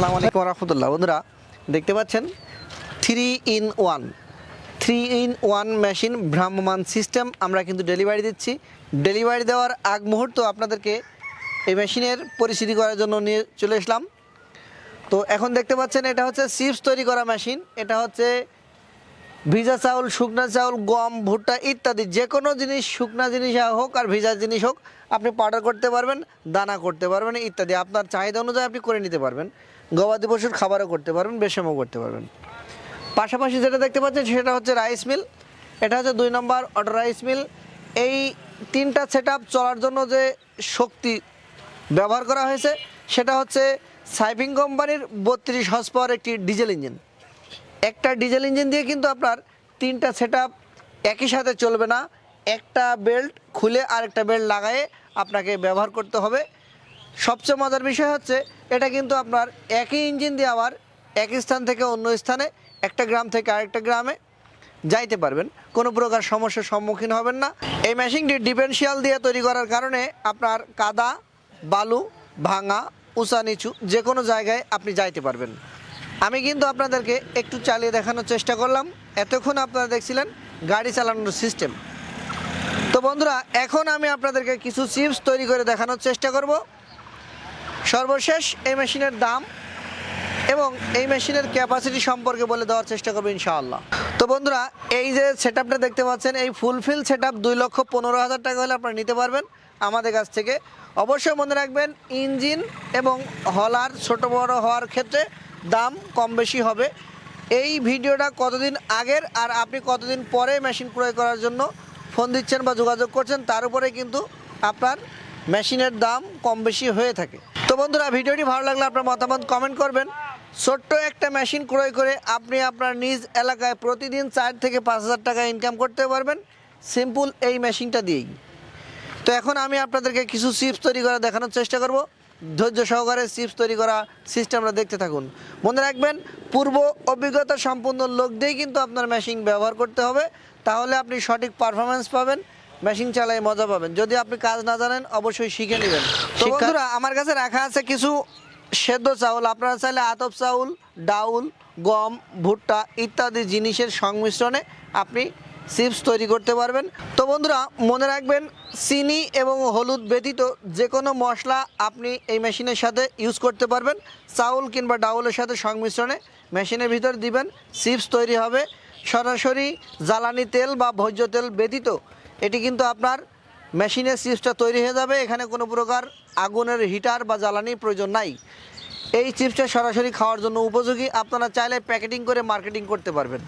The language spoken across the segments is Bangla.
আসসালামু আলাইকুম রহমতুল্লাহ। বন্ধুরা, দেখতে পাচ্ছেন? Three in one three in one machine ভ্রাম্যমান সিস্টেম আমরা কিন্তু ডেলিভারি দিচ্ছি। ডেলিভারি দেওয়ার আগ মুহূর্ত আপনাদেরকে এই মেশিনের পরিস্থিতি করার জন্য নিয়ে চলে এসলাম। তো এখন দেখতে পাচ্ছেন, এটা হচ্ছে চিপস তৈরি করা মেশিন এটা হচ্ছে ভিজা চাউল, শুকনা চাউল, গম, ভুট্টা ইত্যাদি যে কোনো জিনিস, শুকনা জিনিস হোক আর ভিজা জিনিস হোক, আপনি পাউডার করতে পারবেন, দানা করতে পারবেন ইত্যাদি। আপনার চাহিদা অনুযায়ী আপনি করে নিতে পারবেন। গবাদি পশুর খাবারও করতে পারবেন বেশমও করতে পারবেন। পাশাপাশি যেটা দেখতে পাচ্ছেন, সেটা হচ্ছে রাইস মিল এটা হচ্ছে দুই নম্বর অটো রাইস মিল এই তিনটা সেট চলার জন্য যে শক্তি ব্যবহার করা হয়েছে, সেটা হচ্ছে সাইপিং কোম্পানির বত্রিশ হর্স পাওয়ার একটি ডিজেল ইঞ্জিন একটা ডিজেল ইঞ্জিন দিয়ে কিন্তু আপনার তিনটা সেট একই সাথে চলবে না। একটা বেল্ট খুলে আরেকটা বেল্ট লাগায়ে আপনাকে ব্যবহার করতে হবে। সবচেয়ে মজার বিষয় হচ্ছে, এটা কিন্তু আপনার একই ইঞ্জিন দিয়ে আবার এক স্থান থেকে অন্য স্থানে, একটা গ্রাম থেকে আরেকটা গ্রামে যাইতে পারবেন। কোনো প্রকার সমস্যার সম্মুখীন হবেন না। এই মেশিনটি ডিফেন্সিয়াল দিয়ে তৈরি করার কারণে আপনার কাদা, বালু, ভাঙা, উঁচা, নিচু যে কোনো জায়গায় আপনি যাইতে পারবেন। আমি কিন্তু আপনাদেরকে একটু চালিয়ে দেখানোর চেষ্টা করলাম। এতক্ষণ আপনারা দেখছিলেন গাড়ি চালানোর সিস্টেম তো বন্ধুরা, এখন আমি আপনাদেরকে কিছু চিপস তৈরি করে দেখানোর চেষ্টা করব। সর্বশেষ এই মেশিনের দাম এবং এই মেশিনের ক্যাপাসিটি সম্পর্কে বলে দেওয়ার চেষ্টা করব ইনশাআল্লাহ। তো বন্ধুরা, এই যে সেট দেখতে পাচ্ছেন, এই ফুলফিল সেট আপ দুই লক্ষ পনেরো হাজার টাকা হলে আপনারা নিতে পারবেন আমাদের কাছ থেকে। অবশ্যই মনে রাখবেন ইঞ্জিন এবং হলার ছোট বড় হওয়ার ক্ষেত্রে দাম কম বেশি হবে। এই ভিডিওটা কতদিন আগের আর আপনি কতদিন পরে মেশিন ক্রয় করার জন্য ফোন দিচ্ছেন বা যোগাযোগ করছেন, তার উপরে কিন্তু আপনার মেশিনের দাম কম বেশি হয়ে থাকে। তো বন্ধুরা, ভিডিওটি ভালো লাগলে আপনার মতামত কমেন্ট করবেন। ছোট্ট একটা মেশিন ক্রয় করে আপনি আপনার নিজ এলাকায় প্রতিদিন চার থেকে পাঁচ হাজার টাকা ইনকাম করতে পারবেন সিম্পল এই মেশিনটা দিয়েই। তো এখন আমি আপনাদেরকে কিছু চিপস তৈরি করা দেখানোর চেষ্টা করব। ধৈর্য সহকারে চিপস তৈরি করা সিস্টেমটা দেখতে থাকুন। মনে রাখবেন পূর্ব অভিজ্ঞতা সম্পন্ন লোক দিয়েই কিন্তু আপনার মেশিন ব্যবহার করতে হবে। তাহলে আপনি সঠিক পারফরমেন্স পাবেন মেশিন চালায় মজা পাবেন। যদি আপনি কাজ না জানেন অবশ্যই শিখে নেবেন। তো বন্ধুরা আমার কাছে রাখা আছে কিছু সেদ্ধ চাউল। আপনারা চাইলে আতপ চাউল ডাউল গম ভুট্টা ইত্যাদি জিনিসের সংমিশ্রণে আপনি চিপস তৈরি করতে পারবেন। তো বন্ধুরা, মনে রাখবেন, চিনি এবং হলুদ ব্যতীত যে কোনো মশলা আপনি এই মেশিনের সাথে ইউজ করতে পারবেন। চাউল কিংবা ডাউলের সাথে সংমিশ্রণে মেশিনের ভিতর দিবেন, চিপস তৈরি হবে। সরাসরি জ্বালানি তেল বা ভোজ্য তেল ব্যতীত এটি কিন্তু আপনার মেশিনের চিপসটা তৈরি হয়ে যাবে। এখানে কোনো প্রকার আগুনের হিটার বা জ্বালানি প্রয়োজন নাই। এই চিপসটা সরাসরি খাওয়ার জন্য উপযোগী। আপনারা চাইলে প্যাকেটিং করে মার্কেটিং করতে পারবেন।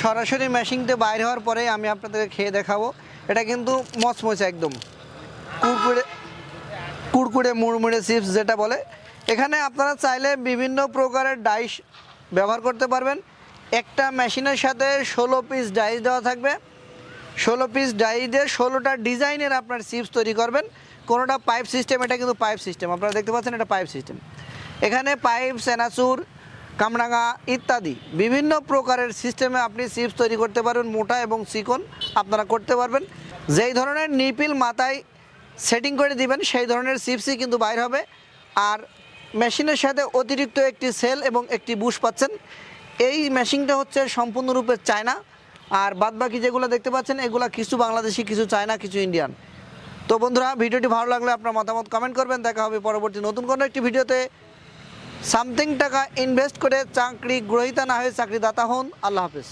সরাসরি মেশিনতে বাইরে হওয়ার পরে আমি আপনাদেরকে খেয়ে দেখাবো। এটা কিন্তু মচমচে একদম। কুড়কুড়ে কুড়কুড়ে মুড়মুড়ে চিপস যেটা বলে। এখানে আপনারা চাইলে বিভিন্ন প্রকারের ডাইস ব্যবহার করতে পারবেন। একটা মেশিনের সাথে ষোলো পিস ডাইস দেওয়া থাকবে। ষোলো পিস ডাই দিয়ে ষোলোটা ডিজাইনের আপনার চিপস তৈরি করবেন। কোনোটা পাইপ সিস্টেম এটা কিন্তু পাইপ সিস্টেম আপনারা দেখতে পাচ্ছেন এটা পাইপ সিস্টেম এখানে পাইপ সেনাচুর কামরাঙা ইত্যাদি বিভিন্ন প্রকারের সিস্টেমে আপনি চিপস তৈরি করতে পারবেন, মোটা এবং চিকন আপনারা করতে পারবেন। যেই ধরনের নিপিল মাথায় সেটিং করে দিবেন, সেই ধরনের চিপসই কিন্তু বাইর হবে। আর মেশিনের সাথে অতিরিক্ত একটি সেল এবং একটি বুশ পাচ্ছেন। এই মেশিনটা হচ্ছে সম্পূর্ণরূপে চায়না। আর বাদবাকি যেগুলো দেখতে পাচ্ছেন, এগুলো কিছু বাংলাদেশি, কিছু চায়না, কিছু ইন্ডিয়ান। তো বন্ধুরা, ভিডিওটি ভালো লাগলে আপনার মতামত কমেন্ট করবেন। দেখা হবে পরবর্তী নতুন কোনো একটি ভিডিওতে। সামথিং টাকা ইনভেস্ট করে চাকরি গ্রহীতা না হয়ে চাকরিদাতা হন। আল্লাহ হাফেজ।